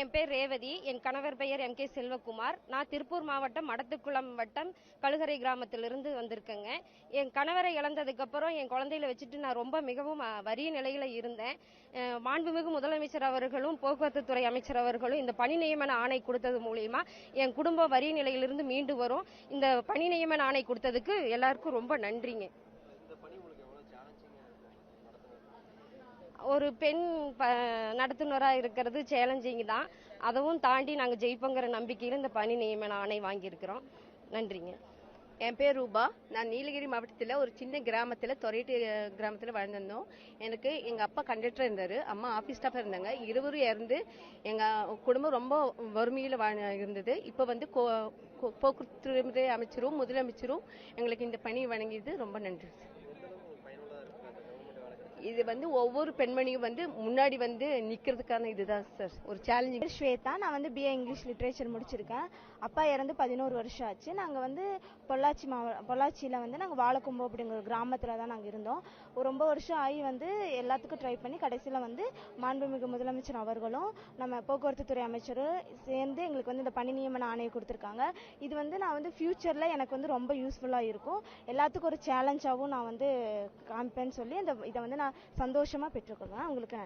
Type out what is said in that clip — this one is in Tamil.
என் பேர் ரேவதி என் கணவர் பெயர் எம் கே செல்வகுமார். நான் திருப்பூர் மாவட்டம் மடத்துக்குளம் வட்டம் கழுகரை கிராமத்திலிருந்து வந்திருக்கேங்க. என் கணவரை இழந்ததுக்கு அப்புறம் என் குழந்தையில வச்சுட்டு நான் ரொம்ப மிகவும் வரிய வறிய நிலையில இருந்தேன். மாண்புமிகு முதலமைச்சர் அவர்களும் போக்குவரத்து துறை அமைச்சர் அவர்களும் இந்த பணி நியமன ஆணை கொடுத்தது மூலியமா என் குடும்பம் வறிய நிலையிலிருந்து மீண்டு வரும். இந்த பணி நியமன ஆணை கொடுத்ததுக்கு எல்லாருக்கும் ரொம்ப நன்றிங்க. ஒரு பெண் ப நடத்துனராக இருக்கிறது சேலஞ்சிங் தான். அதுவும் தாண்டி நாங்கள் ஜெயிப்போங்கிற நம்பிக்கையில் இந்த பணி நியமன ஆணை வாங்கியிருக்கிறோம். நன்றிங்க. என் பேர் ரூபா. நான் நீலகிரி மாவட்டத்தில் ஒரு சின்ன கிராமத்தில் தொரைட்டி கிராமத்தில் வாழ்ந்திருந்தோம் எனக்கு எங்கள் அப்பா கண்டக்டர் இருந்தார். அம்மா ஆஃபீஸ் ஸ்டாஃபாக இருந்தாங்க. இருவரும் இறந்து எங்கள் குடும்பம் ரொம்ப வறுமையில் வாழ் இருந்தது. இப்போ வந்து கோ- போக்குவரத்து அமைச்சரும் முதலமைச்சரும் எங்களுக்கு இந்த பணி வழங்கியது ரொம்ப நன்றி. இது வந்து ஒவ்வொரு பெண்மணியும் வந்து முன்னாடி வந்து நிக்கிறதுக்கான இதுதான் சார் ஒரு சேலஞ்சிங் ஸ்வேதா நான் வந்து பிஏ இங்கிலீஷ் லிட்ரேச்சர் முடிச்சிருக்கேன். அப்பா இறந்து பதினோரு வருஷம் ஆச்சு. நாங்கள் வந்து பொள்ளாச்சி மாவ பொள்ளாச்சியில் வந்து நாங்கள் வாழக்கும்போ அப்படிங்கிற ஒரு கிராமத்தில் தான் நாங்கள் இருந்தோம். ஒரு ரொம்ப வருஷம் ஆகி வந்து எல்லாத்துக்கும் ட்ரை பண்ணி கடைசியில் வந்து மாண்புமிகு முதலமைச்சர் அவர்களும் நம்ம போக்குவரத்து துறை அமைச்சரும் சேர்ந்து எங்களுக்கு வந்து இந்த பணி நியமன ஆணையை கொடுத்துருக்காங்க. இது வந்து நான் வந்து ஃபியூச்சரில் எனக்கு வந்து ரொம்ப யூஸ்ஃபுல்லாக இருக்கும். எல்லாத்துக்கும் ஒரு சேலஞ்சாகவும் நான் வந்து காமிப்பேன்னு சொல்லி இந்த இதை வந்து நான் சந்தோஷமாக பெற்றுக்கொள்வேன். உங்களுக்கு நன்றி.